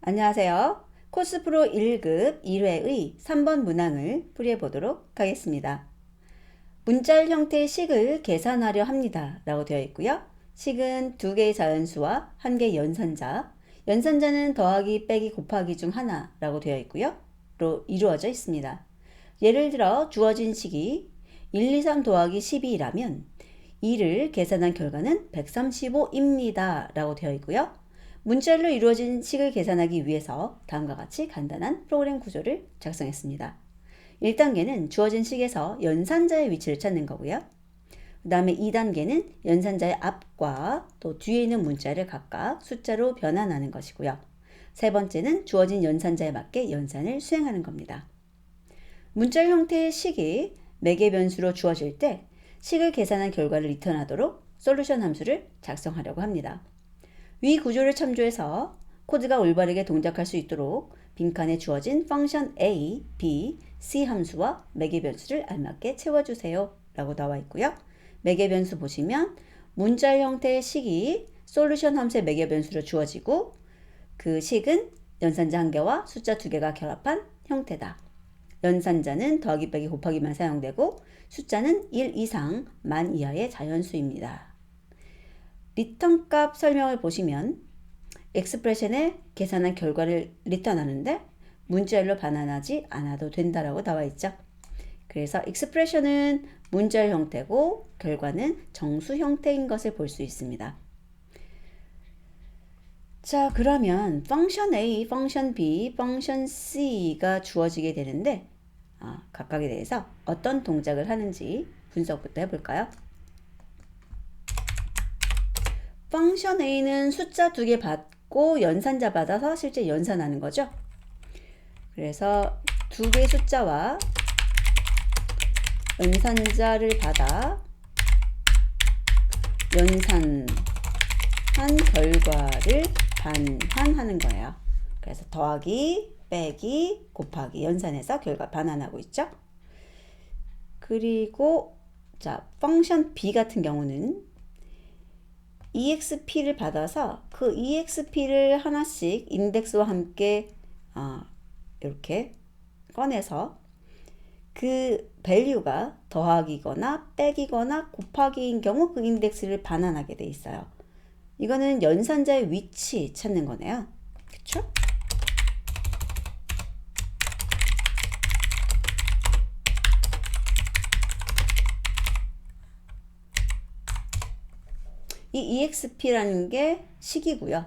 안녕하세요. 코스프로 1급 1회의 3번 문항을 풀이해 보도록 하겠습니다. 문자열 형태의 식을 계산하려 합니다. 라고 되어 있고요. 식은 두 개의 자연수와 한 개의 연산자, 연산자는 더하기, 빼기, 곱하기 중 하나라고 되어 있고요. 로 이루어져 있습니다. 예를 들어 주어진 식이 1, 2, 3 더하기 12라면 2를 계산한 결과는 135입니다. 라고 되어 있고요. 문자열로 이루어진 식을 계산하기 위해서 다음과 같이 간단한 프로그램 구조를 작성했습니다. 1단계는 주어진 식에서 연산자의 위치를 찾는 거고요. 그 다음에 2단계는 연산자의 앞과 또 뒤에 있는 문자를 각각 숫자로 변환하는 것이고요. 세 번째는 주어진 연산자에 맞게 연산을 수행하는 겁니다. 문자 형태의 식이 매개 변수로 주어질 때 식을 계산한 결과를 리턴하도록 솔루션 함수를 작성하려고 합니다. 위 구조를 참조해서 코드가 올바르게 동작할 수 있도록 빈칸에 주어진 펑션 a, b, c 함수와 매개 변수를 알맞게 채워주세요 라고 나와 있고요. 매개 변수 보시면 문자 형태의 식이 솔루션 함수의 매개 변수로 주어지고 그 식은 연산자 한 개와 숫자 두 개가 결합한 형태다. 연산자는 더하기 빼기 곱하기만 사용되고 숫자는 1 이상 만 이하의 자연수입니다. 리턴 값 설명을 보시면 엑스프레션에 계산한 결과를 리턴하는데 문자열로 반환하지 않아도 된다라고 나와 있죠. 그래서 expression은 문자열 형태고 결과는 정수 형태인 것을 볼 수 있습니다. 자, 그러면 function A, function B, function C가 주어지게 되는데 아, 각각에 대해서 어떤 동작을 하는지 분석부터 해볼까요? Function A는 숫자 두 개 받고 연산자 받아서 실제 연산하는 거죠. 그래서 두 개의 숫자와 연산자를 받아 연산한 결과를 반환하는 거예요. 그래서 더하기, 빼기, 곱하기 연산해서 결과 반환하고 있죠. 그리고 자, 펑션 b 같은 경우는 exp를 받아서 그 exp를 하나씩 인덱스와 함께 어, 이렇게 꺼내서 그 밸류가 더하기거나 빼기거나 곱하기인 경우 그 인덱스를 반환하게 돼 있어요. 이거는 연산자의 위치 찾는 거네요. 그쵸? 이 exp라는 게 식이고요.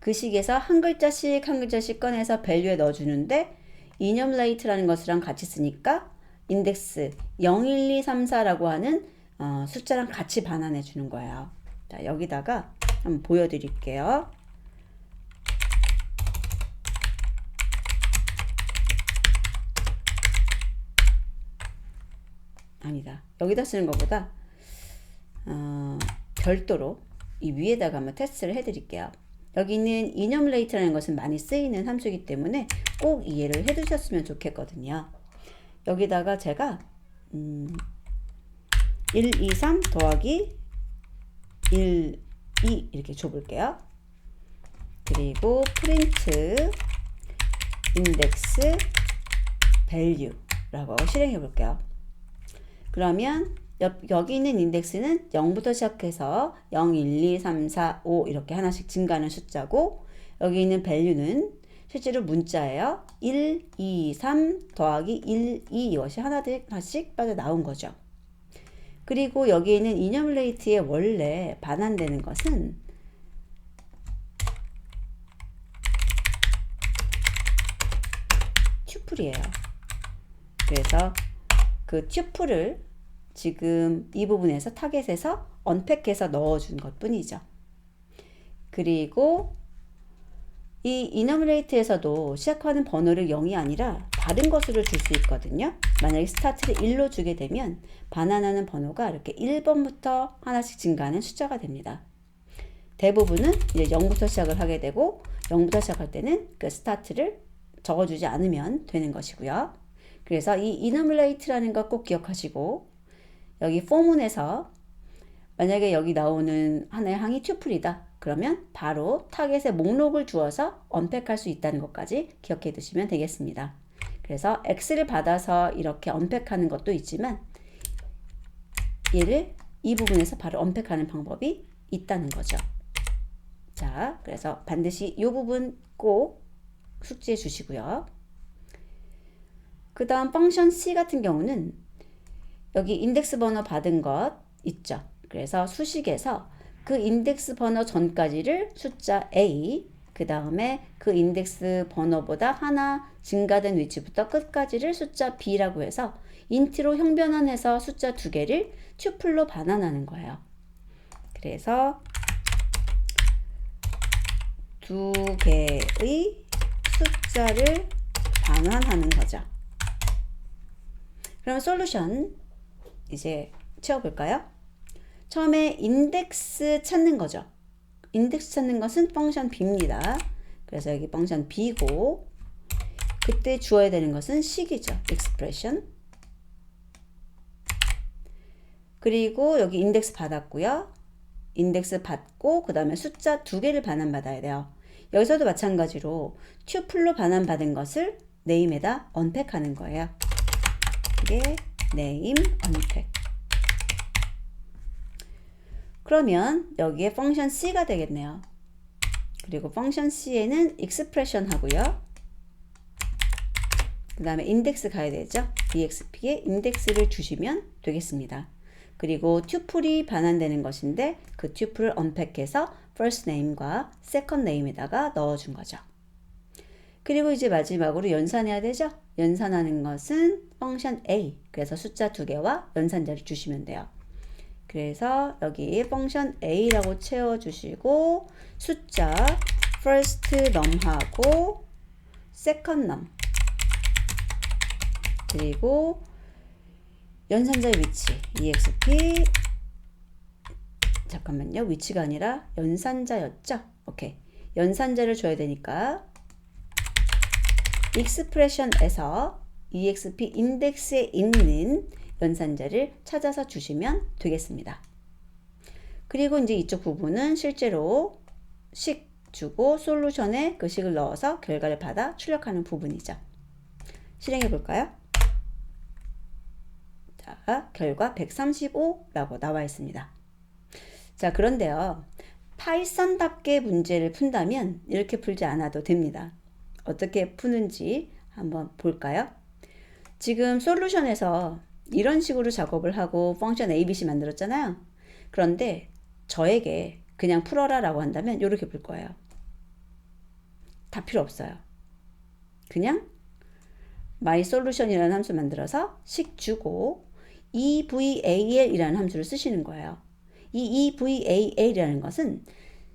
그 식에서 한 글자씩 한 글자씩 꺼내서 밸류에 넣어주는데 이념 레이트라는 것이랑 같이 쓰니까 인덱스 0, 1, 2, 3, 4라고 하는 어, 숫자랑 같이 반환해 주는 거예요. 자, 여기다가 한번 보여드릴게요. 아니다. 여기다 쓰는 것보다 어, 별도로 이 위에다가 한번 테스트를 해드릴게요. 여기 있는 이념 레이트라는 것은 많이 쓰이는 함수이기 때문에 꼭 이해를 해두셨으면 좋겠거든요. 여기다가 제가 음, 1, 2, 3 더하기 1, 2 이렇게 줘볼게요. 그리고 프린트 인덱스 밸류라고 실행해 볼게요. 그러면 여기 있는 인덱스는 0부터 시작해서 0, 1, 2, 3, 4, 5 이렇게 하나씩 증가하는 숫자고 여기 있는 밸류는 실제로 문자예요. 1, 2, 3 더하기 1, 2 이것이 하나씩 빠져 나온 거죠. 그리고 여기 있는 이념 레이트의 원래 반환되는 것은 튜플이에요. 그래서 그 튜플을 지금 이 부분에서 타겟에서 언팩해서 넣어준 것 뿐이죠. 그리고 이 이너미레이트에서도 시작하는 번호를 0이 아니라 다른 것으로 줄 수 있거든요. 만약에 스타트를 1로 주게 되면 반환하는 번호가 이렇게 1번부터 하나씩 증가하는 숫자가 됩니다. 대부분은 이제 0부터 시작을 하게 되고 0부터 시작할 때는 그 스타트를 적어주지 않으면 되는 것이고요. 그래서 이 이너미레이트라는 거꼭 기억하시고 여기 포문에서 만약에 여기 나오는 하나의 항이 튜플이다. 그러면 바로 타겟에 목록을 주어서 언팩할 수 있다는 것까지 기억해 두시면 되겠습니다. 그래서 X를 받아서 이렇게 언팩하는 것도 있지만 얘를 이 부분에서 바로 언팩하는 방법이 있다는 거죠. 자, 그래서 반드시 이 부분 꼭 숙지해 주시고요. 그 다음 펑션 C 같은 경우는 여기 인덱스 번호 받은 것 있죠. 그래서 수식에서 그 인덱스 번호 전까지를 숫자 A, 그 다음에 그 인덱스 번호보다 하나 증가된 위치부터 끝까지를 숫자 B라고 해서 인트로 형변환해서 숫자 두 개를 튜플로 반환하는 거예요. 그래서 두 개의 숫자를 반환하는 거죠. 그럼 솔루션 이제 채워볼까요? 처음에 인덱스 찾는 거죠. 인덱스 찾는 것은 펑션 b입니다. 그래서 여기 펑션 b고 그때 주어야 되는 것은 식이죠. expression. 그리고 여기 인덱스 받았고요. 인덱스 받고 그 다음에 숫자 두 개를 반환받아야 돼요. 여기서도 마찬가지로 튜플로 반환받은 것을 네임에다 언팩하는 거예요. 이게 네임 언팩. 그러면 여기에 펑션 C가 되겠네요. 그리고 펑션 C에는 expression 하고요. 그 다음에 인덱스 가야 되죠. exp에 인덱스를 주시면 되겠습니다. 그리고 튜플이 반환되는 것인데 그 튜플을 언팩해서 first name과 second name에다가 넣어준 거죠. 그리고 이제 마지막으로 연산해야 되죠. 연산하는 것은 펑션 a. 그래서 숫자 두 개와 연산자를 주시면 돼요. 그래서 여기 펑션 a라고 채워주시고 숫자 first num하고 second num 그리고 연산자의 위치 exp 잠깐만요 위치가 아니라 연산자였죠 오케이 연산자를 줘야 되니까 expression에서 exp 인덱스에 있는 연산자를 찾아서 주시면 되겠습니다. 그리고 이제 이쪽 부분은 실제로 식 주고 솔루션에 그 식을 넣어서 결과를 받아 출력하는 부분이죠. 실행해 볼까요? 자, 결과 135라고 나와 있습니다. 자, 그런데요. 파이썬답게 문제를 푼다면 이렇게 풀지 않아도 됩니다. 어떻게 푸는지 한번 볼까요? 지금 솔루션에서 이런 식으로 작업을 하고 펑션 ABC 만들었잖아요. 그런데 저에게 그냥 풀어라 라고 한다면 이렇게 풀 거예요. 다 필요 없어요. 그냥 mySolution이라는 함수 만들어서 식 주고 eval이라는 함수를 쓰시는 거예요. 이 eval이라는 것은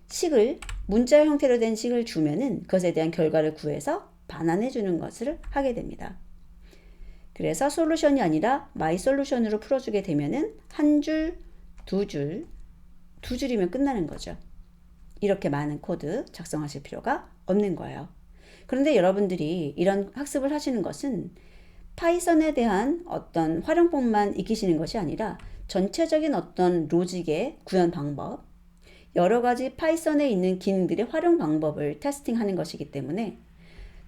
식을 문자 형태로 된 식을 주면은 그것에 대한 결과를 구해서 반환해 주는 것을 하게 됩니다. 그래서 솔루션이 아니라 마이 솔루션으로 풀어주게 되면은 한 줄, 두 줄, 두 줄이면 끝나는 거죠. 이렇게 많은 코드 작성하실 필요가 없는 거예요. 그런데 여러분들이 이런 학습을 하시는 것은 파이썬에 대한 어떤 활용법만 익히시는 것이 아니라 전체적인 어떤 로직의 구현 방법, 여러 가지 파이썬에 있는 기능들의 활용 방법을 테스팅하는 것이기 때문에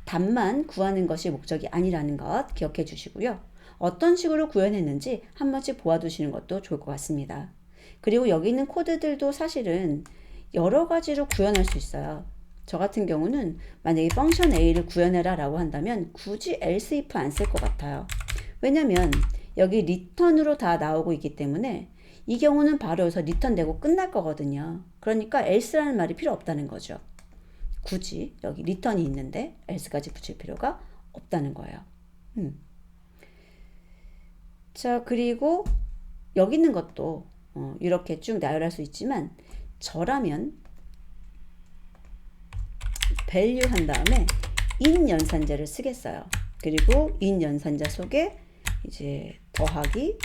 답만 구하는 것이 목적이 아니라는 것 기억해 주시고요. 어떤 식으로 구현했는지 한 번씩 보아두시는 것도 좋을 것 같습니다. 그리고 여기 있는 코드들도 사실은 여러 가지로 구현할 수 있어요. 저 같은 경우는 만약에 펑션 A를 구현해라 라고 한다면 굳이 else if 안 쓸 것 같아요. 왜냐면 여기 리턴으로 다 나오고 있기 때문에 이 경우는 바로 여기서 리턴 되고 끝날 거거든요. 그러니까 else라는 말이 필요 없다는 거죠. 굳이 여기 리턴이 있는데 else까지 붙일 필요가 없다는 거예요. 음. 자, 그리고 여기 있는 것도 어, 이렇게 쭉 나열할 수 있지만 저라면 value 한 다음에 in 연산자를 쓰겠어요. 그리고 in 연산자 속에 이제 더하기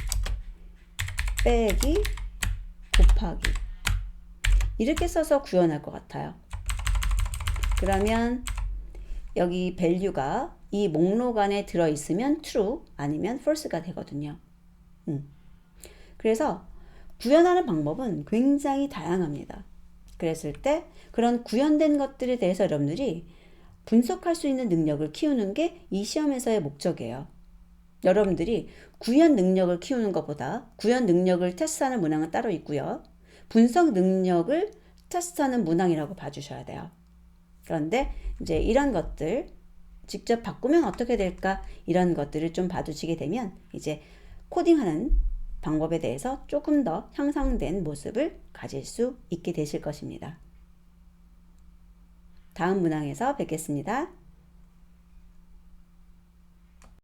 빼기 곱하기 이렇게 써서 구현할 것 같아요. 그러면 여기 value가 이 목록 안에 들어있으면 true 아니면 false가 되거든요. 음. 그래서 구현하는 방법은 굉장히 다양합니다. 그랬을 때 그런 구현된 것들에 대해서 여러분들이 분석할 수 있는 능력을 키우는 게 이 시험에서의 목적이에요. 여러분들이 구현 능력을 키우는 것보다 구현 능력을 테스트하는 문항은 따로 있고요. 분석 능력을 테스트하는 문항이라고 봐주셔야 돼요. 그런데 이제 이런 것들 직접 바꾸면 어떻게 될까 이런 것들을 좀 봐주시게 되면 이제 코딩하는 방법에 대해서 조금 더 향상된 모습을 가질 수 있게 되실 것입니다. 다음 문항에서 뵙겠습니다.